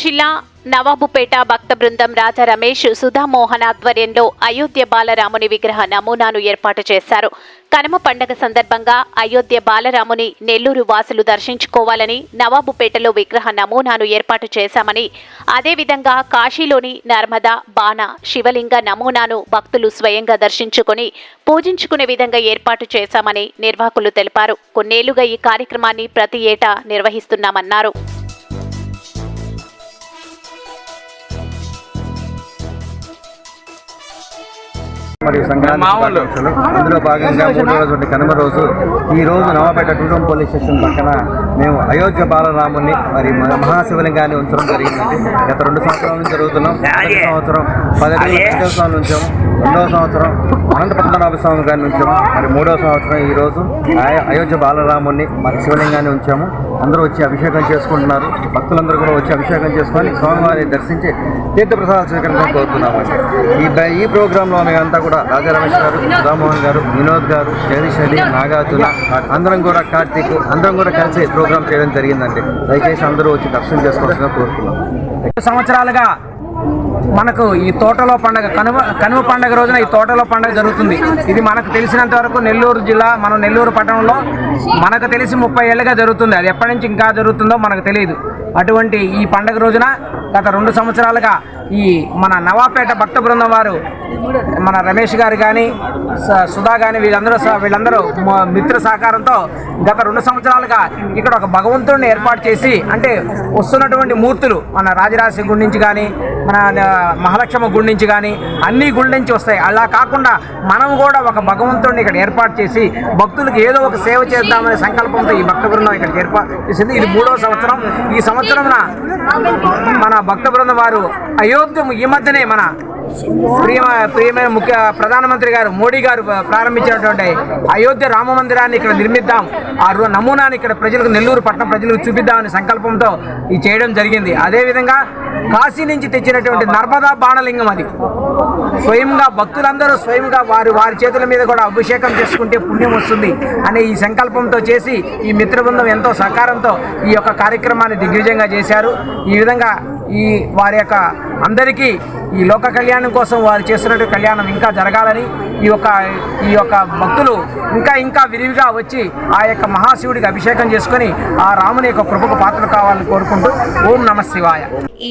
జిల్లా నవాబుపేట భక్త బృందం రాజా రమేష్ సుధామోహన్ ఆధ్వర్యంలో అయోధ్య బాలరాముని విగ్రహ నమూనాను ఏర్పాటు చేశారు. కనుమ పండగ సందర్భంగా అయోధ్య బాలరాముని నెల్లూరు వాసులు దర్శించుకోవాలని నవాబుపేటలో విగ్రహ నమూనాను ఏర్పాటు చేశామని అదేవిధంగా కాశీలోని నర్మదా బాణ శివలింగ నమూనాను భక్తులు స్వయంగా దర్శించుకుని పూజించుకునే విధంగా ఏర్పాటు చేశామని నిర్వాహకులు తెలిపారు. కొన్నేళ్ళుగా ఈ కార్యక్రమాన్ని ప్రతి ఏటా నిర్వహిస్తున్నామన్నారు. మరియు సంక్రాంతి అందులో భాగంగా మూడో రోజు ఉండే కనుమ రోజు. ఈ రోజు నవాపేట టూటం పోలీస్ స్టేషన్ పక్కన మేము అయోధ్య బాలరాముని మరి మహాశివలింగాన్ని ఉంచడం జరిగిందండి. గత రెండు సంవత్సరాల నుంచి జరుగుతున్నాం సంవత్సరం పదిహేను సంవత్సరాలు ఉంచాము రెండవ సంవత్సరం అనంత పద్మనాభ స్వామి గారిని ఉంచాము. మరి మూడవ సంవత్సరం ఈరోజు అయోధ్య బాలరాముని మరి శివలింగాన్ని ఉంచాము. అందరూ వచ్చి అభిషేకం చేసుకుంటున్నారు. భక్తులందరూ కూడా వచ్చి అభిషేకం చేసుకొని స్వామివారిని దర్శించి తీర్థప్రసాదాలు స్వీకరించడం కోరుతున్నాము. ఈ ఈ ప్రోగ్రాంలో మేమంతా కూడా రాజా రమేష్ గారు సుధామోహన్ గారు వినోద్ గారు జగదీష్ రెడ్డి నాగార్జున అందరం కూడా కార్తీక్ అందరం కూడా కలిసి ప్రోగ్రామ్ చేయడం జరిగిందండి. దయచేసి అందరూ వచ్చి దర్శనం చేసుకోవాల్సిన కోరుతున్నాం సంవత్సరాలుగా మనకు ఈ తోటలో పండగ కనుమ కనుమ పండగ రోజున ఈ తోటలో పండగ జరుగుతుంది. ఇది మనకు తెలిసినంత వరకు నెల్లూరు జిల్లా మనం నెల్లూరు పట్టణంలో మనకు తెలిసి ముప్పై ఏళ్ళుగా జరుగుతుంది. అది ఎప్పటి నుంచి ఇంకా జరుగుతుందో మనకు తెలియదు. అటువంటి ఈ పండగ రోజున గత రెండు సంవత్సరాలుగా ఈ మన నవాపేట భక్త బృందం వారు మన రమేష్ గారు కానీ సుధా కానీ వీళ్ళందరూ వీళ్ళందరూ మిత్ర సహకారంతో గత రెండు సంవత్సరాలుగా ఇక్కడ ఒక భగవంతుడిని ఏర్పాటు చేసి అంటే వస్తున్నటువంటి మూర్తులు మన రాజరాశి గుడి నుంచి కానీ మన మహాలక్ష్మ గుడి నుంచి కానీ అన్ని గుడి నుంచి వస్తాయి. అలా కాకుండా మనం కూడా ఒక భగవంతుడిని ఇక్కడ ఏర్పాటు చేసి భక్తులకు ఏదో ఒక సేవ చేద్దామనే సంకల్పంతో ఈ భక్త బృందం ఇక్కడికి ఏర్పాటు చేసింది. ఇది మూడవ సంవత్సరం. ఈ సంవత్సరంన మన భక్త బృందం వారు అయోధ్య ఈ మధ్యనే మన ప్రియమ ప్రియమైన ముఖ్య ప్రధానమంత్రి గారు మోడీ గారు ప్రారంభించినటువంటి అయోధ్య రామ మందిరాన్ని ఇక్కడ నిర్మిద్దాం. ఆ రో- నమూనాని ఇక్కడ ప్రజలకు నెల్లూరు పట్టణ ప్రజలకు చూపిద్దామనే సంకల్పంతో ఇది చేయడం జరిగింది. అదేవిధంగా కాశీ నుంచి తెచ్చినటువంటి నర్మదా బాణలింగం అది. స్వయంగా భక్తులందరూ స్వయంగా వారి వారి చేతుల మీద కూడా అభిషేకం చేసుకుంటే పుణ్యం వస్తుంది అనే ఈ సంకల్పంతో చేసి ఈ మిత్రబృందం ఎంతో సహకారంతో ఈ యొక్క కార్యక్రమాన్ని దిగ్విజయంగా చేశారు. ఈ విధంగా ఈ వారి యొక్క అందరికీ ఈ లోక కళ్యాణం కోసం వారు చేస్తున్నట్టు కళ్యాణం ఇంకా జరగాలని ఈ యొక్క ఈ యొక్క భక్తులు ఇంకా ఇంకా విరివిగా వచ్చి ఆ యొక్క మహాశివుడికి అభిషేకం చేసుకొని ఆ రాముని యొక్క కృపకు పాత్ర కావాలని కోరుకుంటూ ఓం నమ శివాయ. ఈ